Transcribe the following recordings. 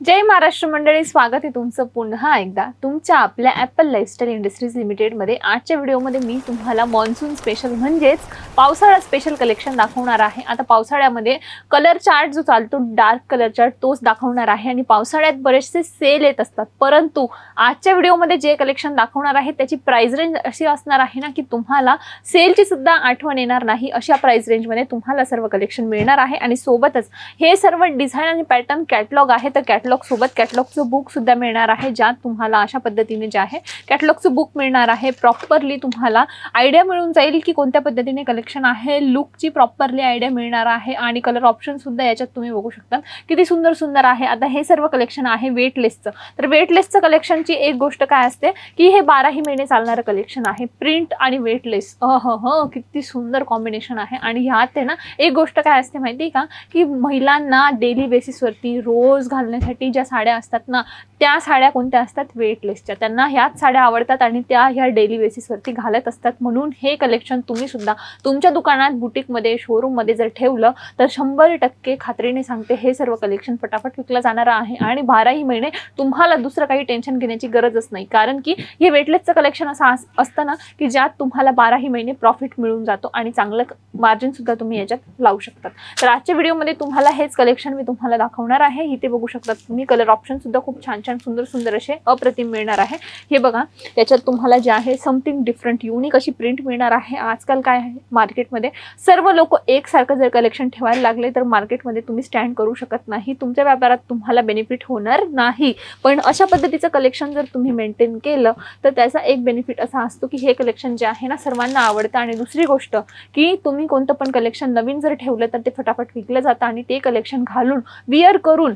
जय महाराष्ट्र मंडळी स्वागत आहे तुमचं पुन्हा एकदा. तुमच्या आपल्या ॲपल लाईफस्टाईल इंडस्ट्रीज लिमिटेडमध्ये आजच्या व्हिडिओमध्ये मी तुम्हाला मॉन्सून स्पेशल म्हणजेच पावसाळा स्पेशल कलेक्शन दाखवणार आहे. आता पावसाळ्यामध्ये कलर चार्ट जो चालतो डार्क कलर चार्ट तोच दाखवणार आहे. आणि पावसाळ्यात बरेचसे सेल येत असतात. परंतु आजच्या व्हिडिओमध्ये जे कलेक्शन दाखवणार आहे त्याची प्राईज रेंज अशी असणार आहे ना की तुम्हाला सेलची सुद्धा आठवण येणार नाही. अशा प्राईज रेंजमध्ये तुम्हाला सर्व कलेक्शन मिळणार आहे. आणि सोबतच हे सर्व डिझाईन आणि पॅटर्न कॅटलॉग आहे तर कॅटलॉग सोबत कॅटलॉगचं बुक सुद्धा मिळणार आहे ज्यात तुम्हाला अशा पद्धतीने जे आहे कॅटलॉगचं बुक मिळणार आहे. प्रॉपरली तुम्हाला आयडिया मिळून जाईल की कोणत्या पद्धतीने कलेक्शन आहे लुकची प्रॉपरली आयडिया मिळणार आहे आणि कलर ऑप्शन सुद्धा याच्यात तुम्ही बघू शकता. किती सुंदर सुंदर आहे. आता हे सर्व कलेक्शन आहे वेटलेसचं तर वेटलेसचं कलेक्शनची एक गोष्ट काय असते की हे बाराही महिने चालणारं कलेक्शन आहे. प्रिंट आणि वेटलेस ह ह किती सुंदर कॉम्बिनेशन आहे. आणि ह्यात आहे ना एक गोष्ट काय असते माहिती आहे का? की महिलांना डेली बेसिसवरती रोज घालण्यासाठी ज्या साड्या असतात ना त्या साड्या कोणत्या असतात? वेटलेसच्या त्यांना ह्याच साड्या आवडतात आणि त्या ह्या डेली बेसिसवरती घालत असतात. म्हणून हे कलेक्शन तुम्ही सुद्धा तुमच्या दुकानात बुटीकमध्ये शोरूममध्ये जर ठेवलं तर शंभर टक्के खात्रीने सांगते हे सर्व कलेक्शन फटाफट विकलं जाणार आहे आणि बाराही महिने तुम्हाला दुसरं काही टेन्शन घेण्याची गरजच नाही. कारण की हे वेटलेसचं कलेक्शन असं असतं ना की ज्यात तुम्हाला बाराही महिने प्रॉफिट मिळून जातो आणि चांगलं मार्जिन सुद्धा तुम्ही याच्यात लावू शकतात. तर आजच्या व्हिडिओमध्ये तुम्हाला हेच कलेक्शन मी तुम्हाला दाखवणार आहे. इथे बघू शकतात तुम्ही कलर ऑप्शन सुद्धा खूप छान छान सुंदर सुंदर असे अप्रतिम मिळणार आहे. हे बघा त्याच्यात तुम्हाला जे आहे समथिंग डिफरंट युनिक अशी प्रिंट मिळणार आहे. आजकाल काय आहे? मार्केटमध्ये सर्व लोक एकसारखं जर कलेक्शन ठेवायला लागले तर मार्केटमध्ये तुम्ही स्टँड करू शकत नाही. तुमच्या व्यापारात तुम्हाला बेनिफिट होणार नाही. पण अशा पद्धतीचं कलेक्शन जर तुम्ही मेंटेन केलं तर त्याचा एक बेनिफिट असा असतो की हे कलेक्शन जे आहे ना सर्वांना आवडतं. आणि दुसरी गोष्ट की तुम्ही कोणतं पण कलेक्शन नवीन जर ठेवलं तर ते फटाफट विकलं जातं आणि ते कलेक्शन घालून विअर करून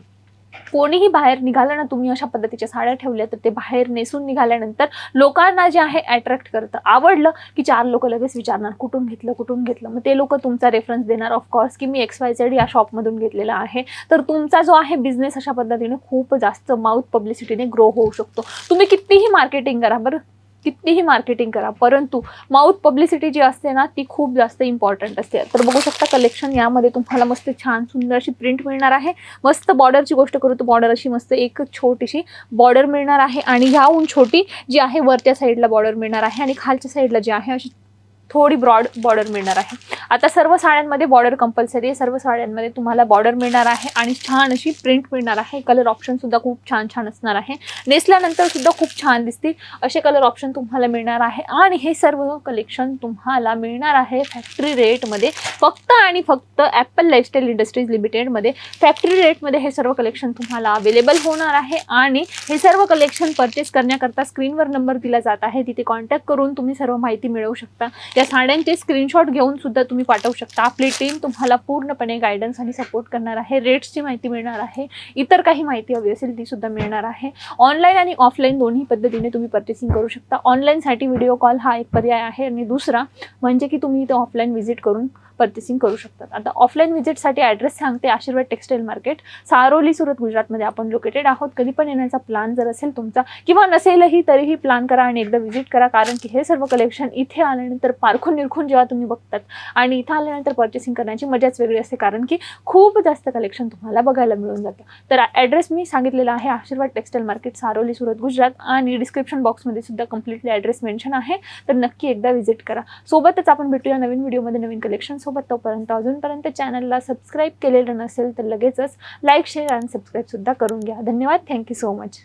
कोणीही बाहेर निघालं ना तुम्ही अशा पद्धतीच्या साड्या ठेवल्या तर ते बाहेर नेसून निघाल्यानंतर लोकांना जे आहे अट्रॅक्ट करतं. आवडलं की चार लोक लगेच विचारणार कुठून घेतलं कुठून घेतलं? मग ते लोक तुमचा रेफरन्स देणार ऑफकोर्स की मी एक्स वाय झेड या शॉपमधून घेतलेला आहे. तर तुमचा जो आहे बिझनेस अशा पद्धतीने खूप जास्त माउथ पब्लिसिटीने ग्रो होऊ शकतो. तुम्ही कितीही मार्केटिंग करा बरं. कितीही मार्केटिंग करा परंतु माउथ पब्लिसिटी जी असते ना ती खूप जास्त इम्पॉर्टंट असते. तर बघू शकता कलेक्शन यामध्ये तुम्हाला मस्त छान सुंदर अशी प्रिंट मिळणार आहे. मस्त बॉर्डरची गोष्ट करू तर बॉर्डर अशी मस्त एक छोटीशी बॉर्डर मिळणार आहे. आणि ह्याहून छोटी जी आहे वरच्या साईडला बॉर्डर मिळणार आहे. आणि खालच्या साईडला जी आहे अशी थोडी ब्रॉड बॉर्डर मिळणार आहे. आता सर्व साड्यांमध्ये बॉर्डर कंपल्सरी आहे. सर्व साड्यांमध्ये तुम्हाला बॉर्डर मिळणार आहे आणि छान अशी प्रिंट मिळणार आहे. कलर ऑप्शन सुद्धा खूप छान छान असणार आहे. नेसल्यानंतर सुद्धा खूप छान दिसतील. असे कलर ऑप्शन तुम्हाला मिळणार आहे. आणि हे सर्व कलेक्शन तुम्हाला मिळणार आहे फॅक्टरी रेटमध्ये फक्त आणि फक्त ॲपल लाईफस्टाईल इंडस्ट्रीज लिमिटेडमध्ये फॅक्टरी रेटमध्ये हे सर्व कलेक्शन तुम्हाला अवेलेबल होणार आहे. आणि हे सर्व कलेक्शन परचेस करण्याकरता स्क्रीनवर नंबर दिला जात आहे. तिथे कॉन्टॅक्ट करून तुम्ही सर्व माहिती मिळवू शकता. त्या साड्यांचे स्क्रीनशॉट घेऊन सुद्धा तुम्ही पाठवू शकता. आपली टीम तुम्हाला पूर्णपणे गायडन्स आणि सपोर्ट करणार आहे. रेट्सची माहिती मिळणार आहे. इतर काही माहिती हवी असेल ती सुद्धा मिळणार आहे. ऑनलाईन आणि ऑफलाईन दोन्ही पद्धतीने तुम्ही पर्चेसिंग करू शकता. ऑनलाईनसाठी व्हिडिओ कॉल हा एक पर्याय आहे. आणि दुसरा म्हणजे की तुम्ही इथे ऑफलाईन व्हिजिट करून पर्चेसिंग करू शकतात. आता ऑफलाईन व्हिजिटसाठी ॲड्रेस सांगते आशीर्वाद टेक्सटाईल मार्केट सारोली सुरत गुजरातमध्ये आपण लोकेटेड आहोत. कधी पण येण्याचा प्लान जर असेल तुमचा किंवा नसेलही तरीही प्लान करा आणि एकदा व्हिजिट करा. कारण की हे सर्व कलेक्शन इथे आल्यानंतर पारखून निरखून जेव्हा तुम्ही बघतात आणि इथं आल्यानंतर पर्चेसिंग करण्याची मजाच वेगळी असते. कारण की खूप जास्त कलेक्शन तुम्हाला बघायला मिळून जातं. तर ॲड्रेस मी सांगितलेला आहे आशीर्वाद टेक्सटाईल मार्केट सारोली सुरत गुजरात आणि डिस्क्रिप्शन बॉक्समध्ये सुद्धा कम्प्लिटली ॲड्रेस मेन्शन आहे. तर नक्की एकदा व्हिजिट करा. सोबतच आपण भेटूया नवीन व्हिडिओमध्ये नवीन कलेक्शन माझ्यासोबत तोपर्यंत अजूनपर्यंत चॅनलला सबस्क्राईब केलेलं नसेल तर लगेचच लाईक शेअर आणि सबस्क्राईबसुद्धा करून घ्या. धन्यवाद. Thank you so much.